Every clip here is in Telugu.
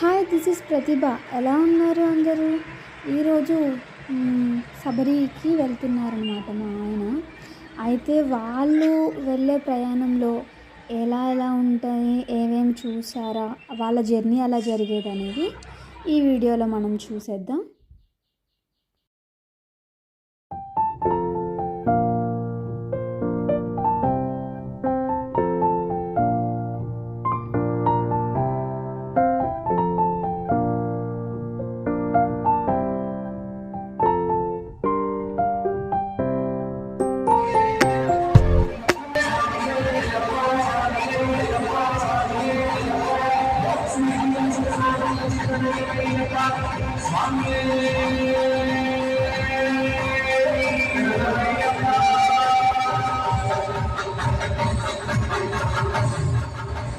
హాయ్ దిస్ ఇస్ ప్రతిభ. ఎలా ఉన్నారు అందరూ? ఈరోజు శబరికి వెళ్తున్నారనమాట మా ఆయన. అయితే వాళ్ళు వెళ్ళే ప్రయాణంలో ఎలా ఎలా ఉంటాయి ఏమేమి చూసారా వాళ్ళ జర్నీ ఎలా జరిగేది అనేది ఈ వీడియోలో మనం చూసేద్దాం.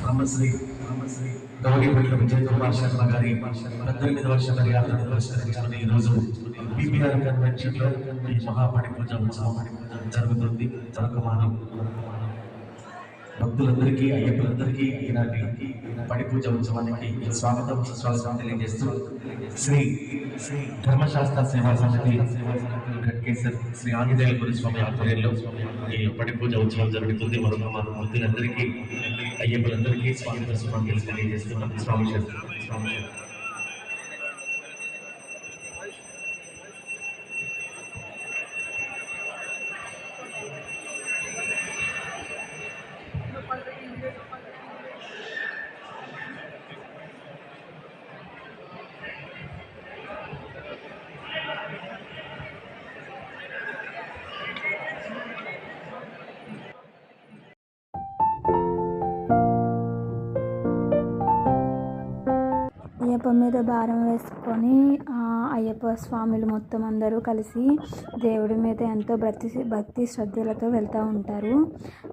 బ్రహ్మశ్రీ బ్రహ్మశ్రీ గౌరీపేట విజయ శర్మ గారి పద్దెనిమిది వర్షాల ఈ రోజు కన్వెన్షన్లో ఈ మహాపడి పూజ ఉత్సవం జరుగుతుంది జరగమానం భక్తులందరికీ అయ్యప్పలందరికీ ఈనాటి పడి పూజ ఉత్సవానికి స్వాగతం సుస్వాగతం తెలియజేస్తూ శ్రీ శ్రీ ధర్మశాస్త్ర సేవా సమితి శ్రీ ఆంజనేయ గురు స్వామి ఆధ్వర్యంలో ఈ పడి పూజ ఉత్సవం జరుగుతుంది మరొక మన భక్తులందరికీ అయ్యప్పలందరికీ స్వాగత శుభాంజలి తెలియజేస్తున్నాం స్వామి శరణం. స్వామి అయ్యప్ప మీద భారం వేసుకొని అయ్యప్ప స్వాములు మొత్తం అందరూ కలిసి దేవుడి మీద ఎంతో భక్తి భక్తి శ్రద్ధలతో వెళ్తూ ఉంటారు.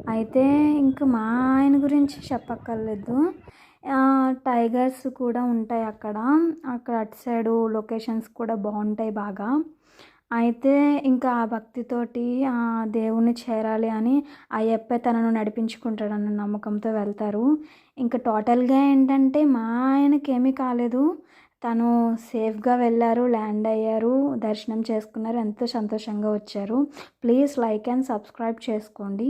అయితే ఇంకా మా ఆయన గురించి చెప్పక్కర్లేదు. టైగర్స్ కూడా ఉంటాయి అక్కడ. అక్కడ అటు సైడు లొకేషన్స్ కూడా బాగుంటాయి బాగా. అయితే ఇంకా ఆ భక్తితోటి ఆ దేవుణ్ణి చేరాలి అని అయ్యప్పే తనను నడిపించుకుంటాడన్న నమ్మకంతో వెళ్తారు. ఇంకా టోటల్గా ఏంటంటే మా ఆయనకి ఏమీ కాలేదు. తను సేఫ్గా వెళ్ళారు ల్యాండ్ అయ్యారు దర్శనం చేసుకున్నారు ఎంతో సంతోషంగా వచ్చారు. ప్లీజ్ లైక్ అండ్ సబ్స్క్రైబ్ చేసుకోండి.